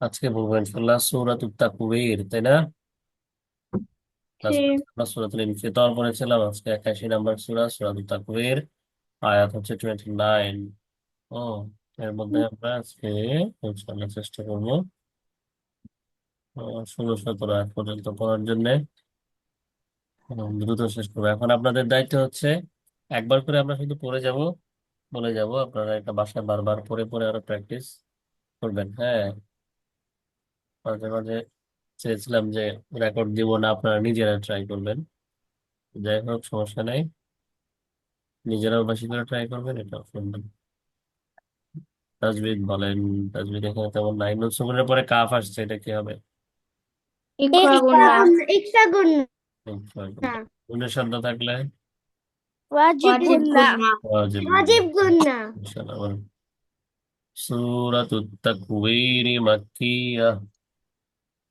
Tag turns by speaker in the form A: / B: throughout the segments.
A: আজকে বলব ইনশাল্লাহ সূরাতুত তাকবীর তাই না? আমরা সূরাতুল ইনফিতর পড়েছিলাম আজকে একাশি নাম্বার সূরা সূরাতুত তাকবীর আয়াত হচ্ছে টোয়েন্টি নাইন ও এর মধ্যে আমরা আজকে ইনশাল্লাহ চেষ্টা করব ষোলো সতেরো আয়াত পর্যন্ত পড়ার জন্য। দ্রুত শেষ করব। এখন আপনাদের দায়িত্ব হচ্ছে একবার করে আমরা শুধু পড়ে যাব বলে যাব আপনারা এটা বাসায় বারবার পড়ে পড়ে আরও প্র্যাকটিস করবেন হ্যাঁ। মাঝে মাঝে চেয়েছিলাম যে রেকর্ড দিব না আপনারা নিজেরা ট্রাই করবেন। যাই হোক সমস্যা নাই। নিজেরাও বেশি করে ট্রাই করবেন এটা শুনবেন। তাজবিদ বলেন তাজবিদ এখানে তেমন নাই। নুন পরে কাফ আসছে এটা কি হবে? নুনের শব্দ থাকলে?
B: ওয়াজিব
C: ওয়াজিব
B: গুন্না।
C: গুন্না।
A: ওয়াজিব
C: ওয়াজিব গুন্না।
A: ইনশাআল্লাহ সূরাতুত তাকবীর মাক্কিয়া।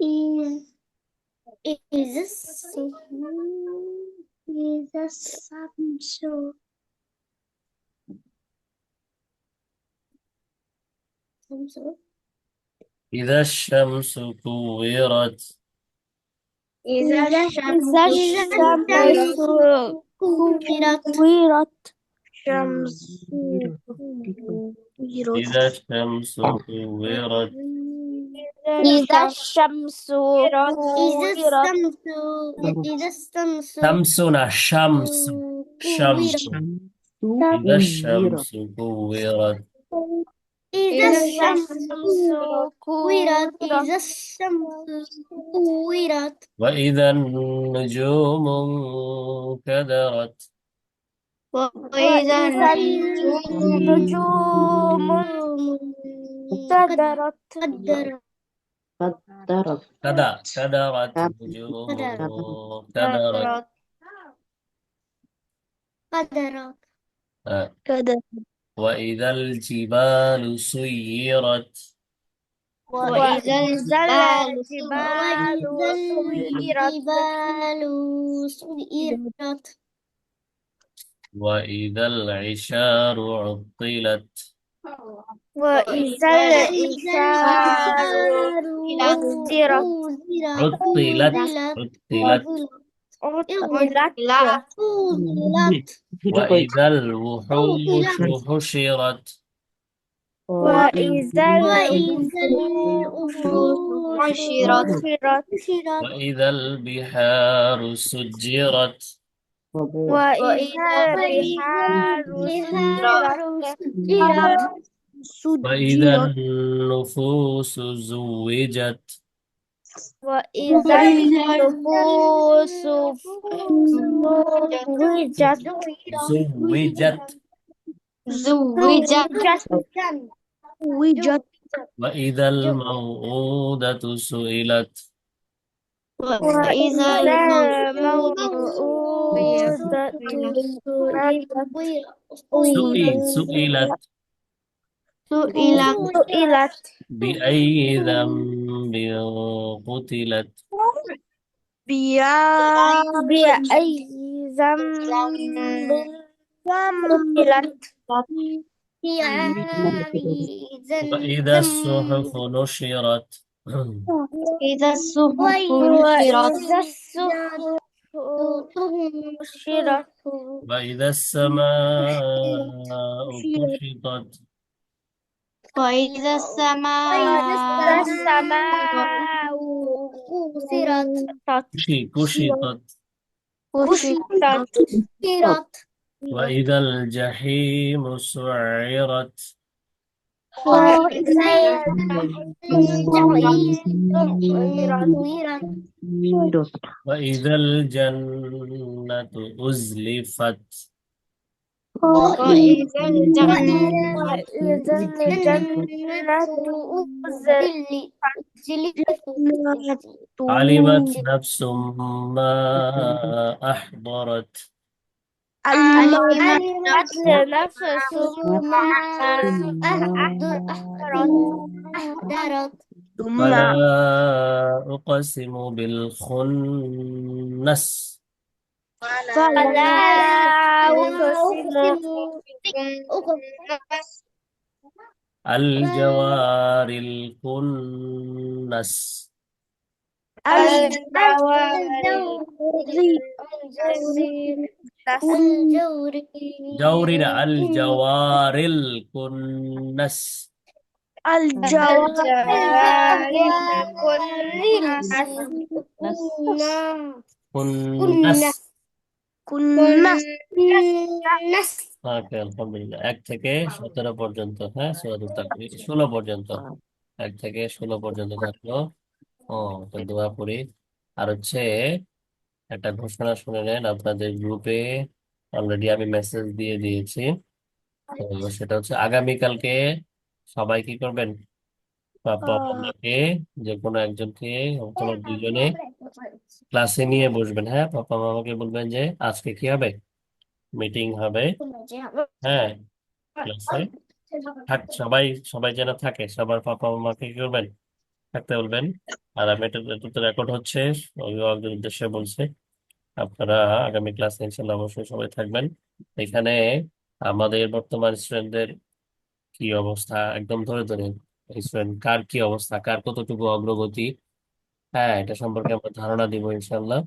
C: إذ إذا الشمس
A: إذا الشمس كورت.
C: إذا الشمس كورت.
B: الشمس
A: إذا الشمس كورت.
B: إذا الشمس
C: إذا
B: كورت.
C: الشمس إذا الشمس
A: شمسنا شمس. شمس.
C: كورت
A: إذا الشمس كورت.
C: إذا الشمس
B: كورت.
C: كورت إذا الشمس كورت.
A: وإذا النجوم انكدرت
C: وإذا
B: النجوم
A: انتدرت تدرت تدا
C: تدرت
A: نجوم
B: تدرت
A: وإذا الجبال سيرت.
B: وإذا الجبال سيرت.
A: وإذا العشار عطلت
B: وإذا الإشار عطلت
A: عطلت عطلت.
B: عطلت.
A: وإذا الوحوش حشرت
B: وإذا حشرت
C: حشرت
A: وإذا البحار سجرت.
B: وإذا البحار سجرت
A: وإذا النفوس زوجت
B: وإذا النفوس زوجت
A: زوجت
B: زوجت زوجت
A: وإذا الموءودة سئلت
B: وإذا الموءودة
A: سئل سئلت
B: سئلت سئلت
A: بأي ذنب قتلت
B: بأي ذنب قتلت
A: وإذا الصحف نشرت
B: إذا الصحف وإذا الصحف نشرت
A: وإذا السماء كشطت.
B: وإذا السماء
C: كسرت.
A: كشطت
B: كشطت
A: وإذا الجحيم سعرت.
C: وإذا
A: الجنة أزلفت.
B: وإذا الجنة
C: أزلفت
A: علمت نفس ما أحضرت.
C: نفس أحضرت أحضرت
A: فلا أقسم بالخنس.
C: فلا أقسم
A: الجوار الكنس جورنا الجوار الكنس كنس ওকে আলহামদুলিল্লাহ এক থেকে সতেরো পর্যন্ত হ্যাঁ সূরাতুল তাকবীর ষোলো পর্যন্ত এক থেকে ষোলো পর্যন্ত থাকলো ও তো দোয়া পড়ি আর হচ্ছে একটা ঘোষণা শুনে নেন আপনাদের গ্রুপে অলরেডি আমি মেসেজ দিয়ে দিয়েছি। তো সেটা হচ্ছে আগামীকালকে সবাই কি করবেন? পাপা মামাকে যে কোনো একজনকে অথবা দুইজনে ক্লাসে নিয়ে বসবেন হ্যাঁ? পাপা মামাকে বলবেন যে আজকে কি হবে? মিটিং হবে। হ্যাঁ ক্লাসে থাক সবাই সবাই যেন থাকে সবার পাপা মামাকে কি করবেন? থাকতে বলবেন। আর আমি এটা তো রেকর্ড হচ্ছে অভিভাবকদের উদ্দেশ্যে বলছে। আপনারা আগামী ক্লাসে ইনশাল্লাহ অবশ্যই সবাই থাকবেন। এখানে আমাদের বর্তমান স্টুডেন্টদের কি অবস্থা? একদম ধরে ধরে। স্টুডেন্ট কার কি অবস্থা? কার কতটুকু অগ্রগতি? হ্যাঁ এটা সম্পর্কে আমরা ধারণা দিব ইনশাল্লাহ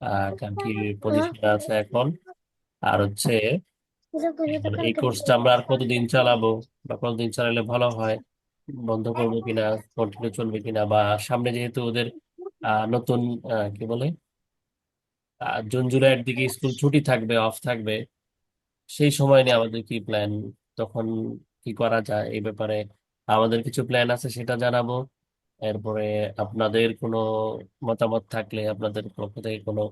A: আহ কার কি পজিশনে আছে এখন? আর হচ্ছে এই কোর্সটা আমরা আর কতদিন চালাবো? বা কতদিন চালালে ভালো হয়? বন্ধ করবে কিনা কন্টিনিউ চলবে কিনা, বা সামনে যেহেতু ওদের নতুন কি বলে? জুন, জুলাইয়ের দিকে স্কুল ছুটি থাকবে অফ থাকবে, সেই সময় নিয়ে আমাদের কি প্ল্যান তখন কি করা যায়? এই ব্যাপারে আমাদের কিছু প্ল্যান আছে, সেটা জানাব। এরপরে আপনাদের কোনো মতামত থাকলে, আপনাদের পক্ষ থেকে কোনো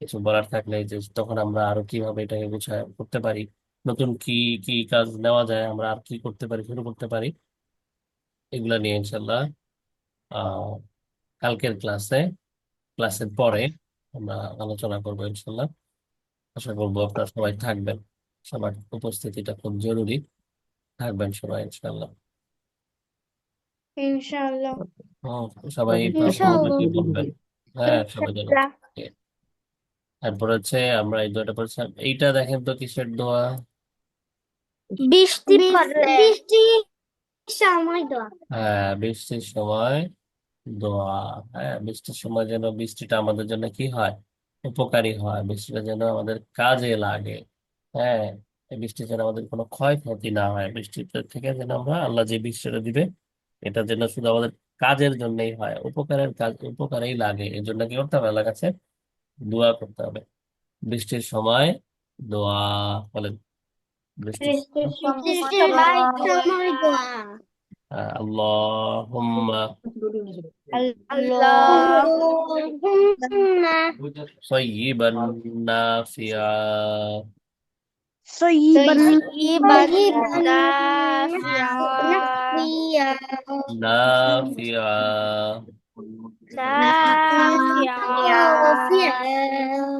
A: কিছু বলার থাকলে, যে তখন আমরা আরও কীভাবে এটাকে গুছায় করতে পারি, নতুন কি কি কাজ নেওয়া যায়, আমরা আর কি করতে পারি, শুরু করতে পারি এগুলা নিয়ে ইনশাল্লাহ আহ কালকের ক্লাসে ক্লাসের পরে আমরা আলোচনা করব ইনশাল্লাহ আশা করব আপনারা সবাই থাকবেন। সবার উপস্থিতিটা খুব জরুরি। থাকবেন সবাই ইনশাল্লাহ
B: ইনশাআল্লাহ।
A: সবাই বলবেন। হ্যাঁ সবাই। তারপর হচ্ছে আমরা এই দোয়াটা পড়ছিলাম। এইটা দেখেন তো কিসের দোয়া?
C: বৃষ্টি পড়লে। বৃষ্টি। সময় দোয়া
A: হ্যাঁ বৃষ্টির সময় দোয়া। হ্যাঁ বৃষ্টির সময় যেন বৃষ্টিটা আমাদের জন্য কি হয়? উপকারী হয়। বৃষ্টিটা যেন আমাদের কাজে লাগে। হ্যাঁ এই বৃষ্টি যেন আমাদের কোনো ক্ষয়ক্ষতি না হয়। বৃষ্টিটা থেকে যেন আমরা আল্লাহ যে বৃষ্টিটা দিবে, এটা যেন শুধু আমাদের কাজের জন্যই হয়। উপকারের কাজ উপকারেই লাগে। এই জন্য কি করতে হবে? আল্লাহর কাছে দোয়া করতে হবে। বৃষ্টির সময় দোয়া বলেন।
C: Allahumma. Allahumma. Sayyiban
A: nafi'a.
C: Sayyiban
A: nafi'a. Nafi'a.
C: Nafi'a.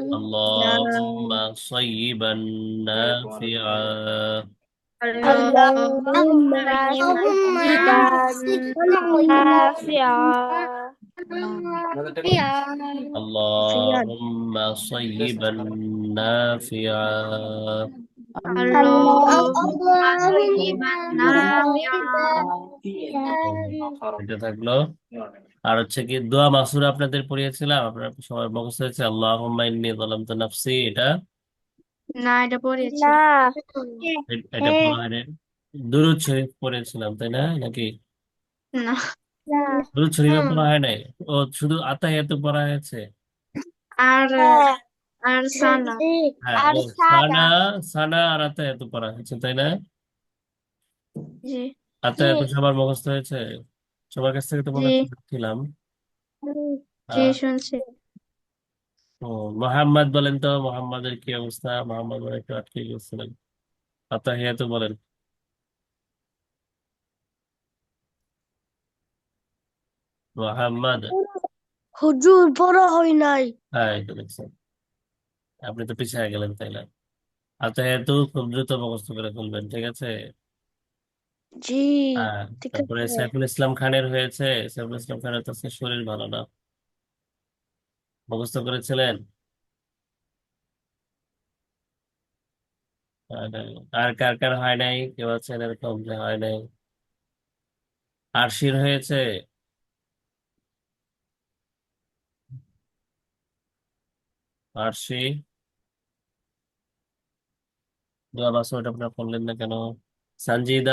A: Allah اللهم صيبا نافعا.
C: اللهم نافعا
A: اللهم صيبا نافعا. اللهم نافعا আর হচ্ছে কি দোয়া মাসুর আপনাদের পড়িয়েছিলাম আপনার সবাই মুখস্থ হয়েছে আল্লাহুম্মা ইন্নী যালামতু নাফসি এটা?
B: না এটা পড়েছি
A: এ- এটা পড়া দুরূদ শরীফ পড়েছিলাম তাই না নাকি?
B: না।
A: দুরূদ শরীফে পড়া হয় নাই? ও শুধু আতাহিয়াতু পড়া হয়েছে?
B: আর আর সানা।
A: হ্যাঁ
C: আর
A: ও সানা। সানা আর আতাহিয়াতু পড়া হয়েছে তাই না?
B: জি।
A: আতাহিয়াতু সবার মুখস্থ হয়েছে? সবার কাছ থেকে তো মনে
B: জি।
A: ছিলাম
B: জি
A: আহ,
B: শুনছি।
A: ও মোহাম্মদ বলেন তো মোহাম্মদের কি অবস্থা? মোহাম্মদ বলে একটু আটকে গেছিলেন আত্তাহিয়াতু বলেন। মোহাম্মদ
C: হুজুর পড়া হয় নাই।
A: হ্যাঁ এই তো দেখছেন। আপনি তো পিছিয়ে গেলেন তাইলে। আত্তাহিয়াতু খুব দ্রুত মুখস্থ করে ফেলবেন ঠিক আছে?
C: জি
A: হ্যাঁ
C: ঠিক
A: তারপরে
C: আছে।
A: সাইফুল ইসলাম খানের হয়েছে। সাইফুল ইসলাম খানের তো আজকে শরীর ভালো না। মুখস্থ করেছিলেন? আর আর কার কার হয় নাই? কেউ আছেন এরকম যে হয় নাই? আরশির হয়েছে? আরশি? দোয়া বাসো ওটা আপনার করলেন না কেন? Sanjida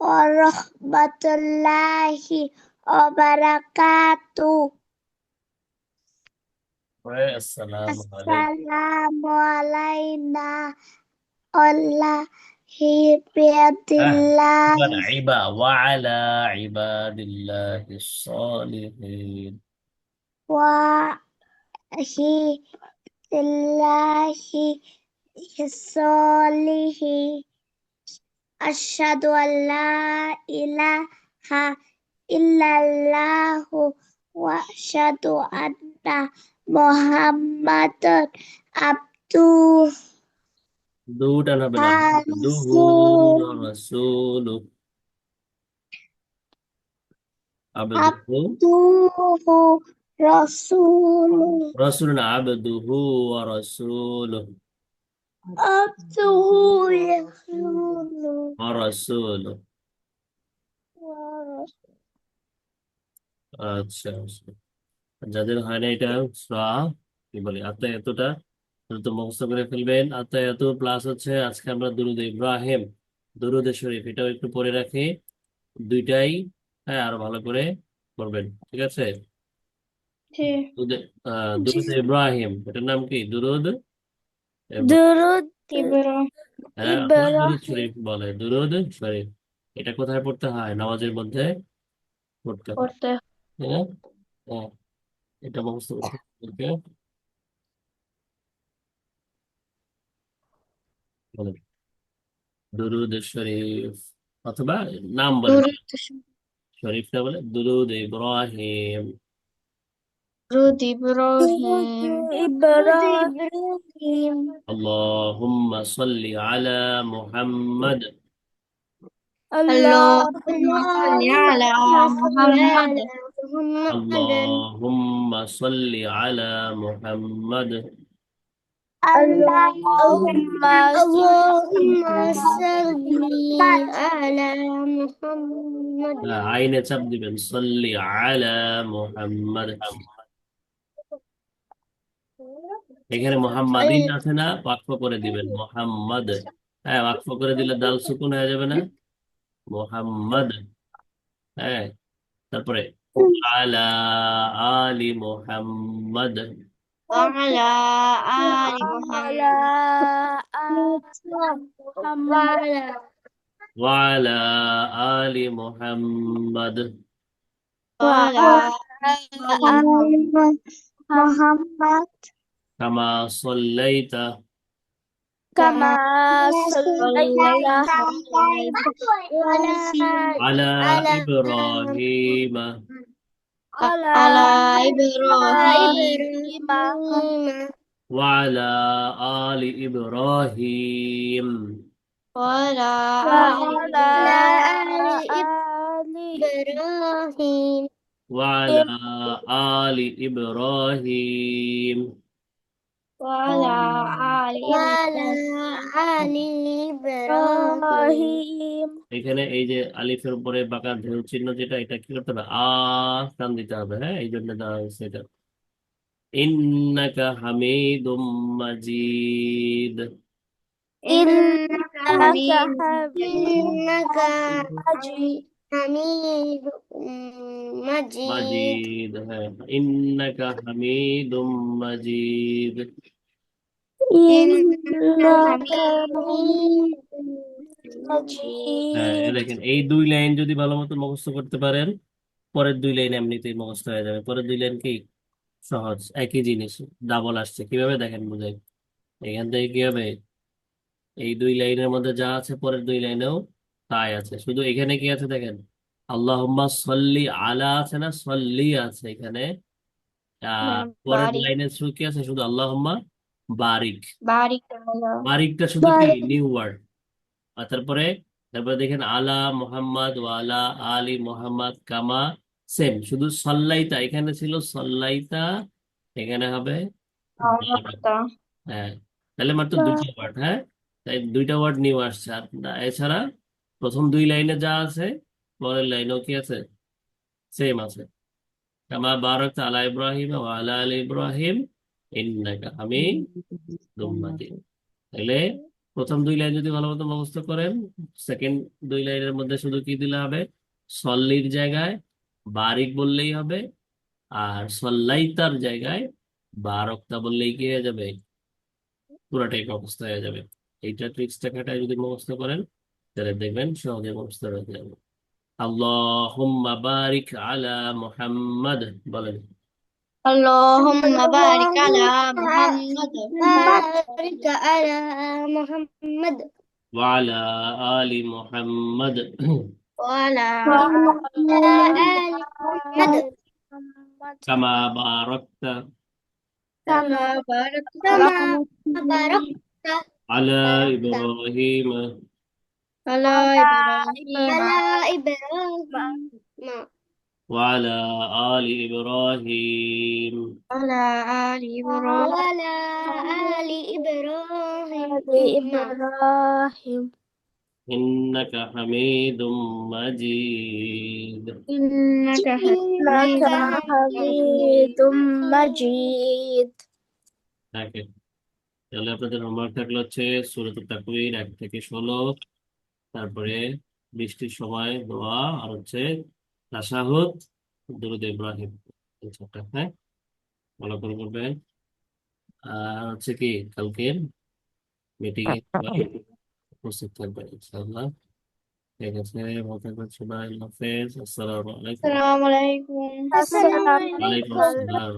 C: warahmatullahi wabarakatuh. Assalamu alaikum.
A: Allahi biadillah. Wa ala ibadillahi
C: salihin. Wa hi illahi salihin. Asyhadu an la ilaha illallah wa asyhadu anna
A: Muhammadan abduh Du
C: dan
A: benar.
C: Abduhu
A: rasuluh. Abduhu.
C: Abduhu rasuluh.
A: Rasulun abduhu wa rasuluh. রাসূলু ওয়া আচ্ছা আচ্ছা। যাদের হয় না এটা সা কি বলে আত্মা এতটা দ্রুত মুখস্থ করে ফেলবেন। আত্মা এত প্লাস হচ্ছে আজকে আমরা দুরুদ ইব্রাহিম দুরুদ শরীফ এটাও একটু পড়ে রাখি। দুইটাই হ্যাঁ আরও ভালো করে পড়বেন ঠিক আছে? দুরুদ ইব্রাহিম এটার নাম কি? দুরুদ।
C: দুরুদ
A: হ্যাঁ দুরুদ শরীফ বলে। দুরুদ শরীফ। এটা কোথায় পড়তে হয়? নামাজের মধ্যে পড়তে হয়।
B: পড়তে
A: না? হ্যাঁ এটা মুখস্থ করতে দুরুদ শরীফ অথবা নাম বলেন
B: দুরুদ
A: শরীফ। বলে দুরুদ ইব্রাহিম।
B: جود إبراهيم
C: إبراهيم
A: اللهم صل على محمد
B: اللهم صل على محمد
A: اللهم صل على محمد
C: اللهم صل على محمد
A: عين تبدي بنصلي على محمد এখানে মোহাম্মদিন আছে না ওয়াকফ করে দিবেন মোহাম্মদ হ্যাঁ ওয়াকফ করে দিলে দাল সুকুন হয়ে যাবে না মোহাম্মদ হ্যাঁ তারপরে আলা আলি মোহাম্মদ
B: وعلى آل
C: على
B: محمد
A: وعلى آل محمد
B: وعلى آل
C: محمد
A: كما صليت.
C: كما صليت
A: على إبراهيم.
B: على إبراهيم.
A: وعلى آل إبراهيم.
B: وعلى
C: إبراهيم.
A: وعلى آل إبراهيم.
B: وعلى آل
C: وعلى آل إبراهيم
A: এখানে এই যে আলিফের উপরে বাঁকা ঢেউ চিহ্ন যেটা এটা কি করতে হবে আ টান দিতে হবে হ্যাঁ এই জন্য দেওয়া হয়েছে এটা ইন্নাকা হামিদুম মাজিদ
B: إنك حميد
C: إنك
B: مجيد
C: حميد مجيد
A: মাজিদ হ্যাঁ ইন্নাকা হামিদুম মাজিদ
B: إنك
C: حميد
A: হ্যাঁ এই
C: مجيد
A: দেখেন এই দুই লাইন যদি ভালো মতো মুখস্থ করতে পারেন পরের দুই লাইন এমনিতেই মুখস্থ হয়ে যাবে পরের দুই লাইন কি সহজ একই জিনিস ডাবল আসছে কিভাবে দেখেন বুঝাই এখান থেকে কি হবে এই দুই লাইনের মধ্যে যা আছে পরের দুই লাইনেও তাই আছে শুধু এখানে কি আছে দেখেন আল্লাহুম্মা সল্লি আলা আছে না সল্লি আছে এখানে। আহ পরের
B: বারিক।
A: লাইনের শুরু কি আছে শুধু আল্লাহুম্মা বারিক।
B: বারিক আলা
A: বারিকটা শুধু কি?
C: বারিক।
A: নিউ ওয়ার্ড আর তারপরে তারপরে দেখেন আলা মোহাম্মদ ওয়ালা আলী মোহাম্মদ কামা সেম। শুধু সল্লাইতা এখানে ছিল সল্লাইতা এখানে হবে। হ্যাঁ তাহলে মাত্র দুইটা ওয়ার্ড হ্যাঁ? তাই দুইটা ওয়ার্ড নিউ আসছে। আর না- এছাড়া প্রথম দুই লাইনে যা আছে পরের লাইনেও কি আছে? সেম আছে। কামা আলা ইব্রাহিম আলা ইব্রাহিম ইন্নাকা হামিদুম মাজিদ তাহলে প্রথম দুই লাইন যদি ভালো মতো মুখস্থ করেন সেকেন্ড দুই লাইনের মধ্যে শুধু কি দিলে হবে? সল্লির জায়গায় বারিক বললেই হবে আর সল্লাইতার জায়গায় বারকতা বললেই কি হয়ে যাবে? পুরাটাই অবস্থা হয়ে যাবে। এইটা ট্রিক্সটা খাটায় যদি মুখস্থ করেন, তাহলে দেখবেন সহজে মুখস্থ হয়ে যাবে। اللهم بارك على محمد. بلد
B: اللهم بارك على محمد.
C: بارك على محمد.
A: وعلى آل محمد.
B: وعلى
C: آل محمد.
A: كما باركت.
B: كما باركت.
C: كما باركت.
A: على إبراهيم.
B: على إبراهيم
C: على إبراهيم
A: وعلى آل إبراهيم
B: على آل إبراهيم
C: وعلى آل إبراهيم
B: إبراهيم
A: إنك حميد مجيد
B: إنك
C: إنك
B: حميد مجيد
A: ওকে তাহলে আপনাদের হোমওয়ার্ক থাকলে হচ্ছে সূরাতুত তাকবীর এক থেকে ষোলো তারপরে বৃষ্টির সময় দোয়া আর হচ্ছে দরুদ ইব্রাহিম চারটা হ্যাঁ? ভালো করে করবেন আর হচ্ছে কি কালকের মিটিং এ উপস্থিত থাকবেন ইনশাআল্লাহ। ঠিক আছে ভালো থাকবেন সবাই আল্লাহ হাফেজ আসসালামু আলাইকুম।
B: আসসালামু
C: আলাইকুম।
A: ওয়ালাইকুম আসসালাম।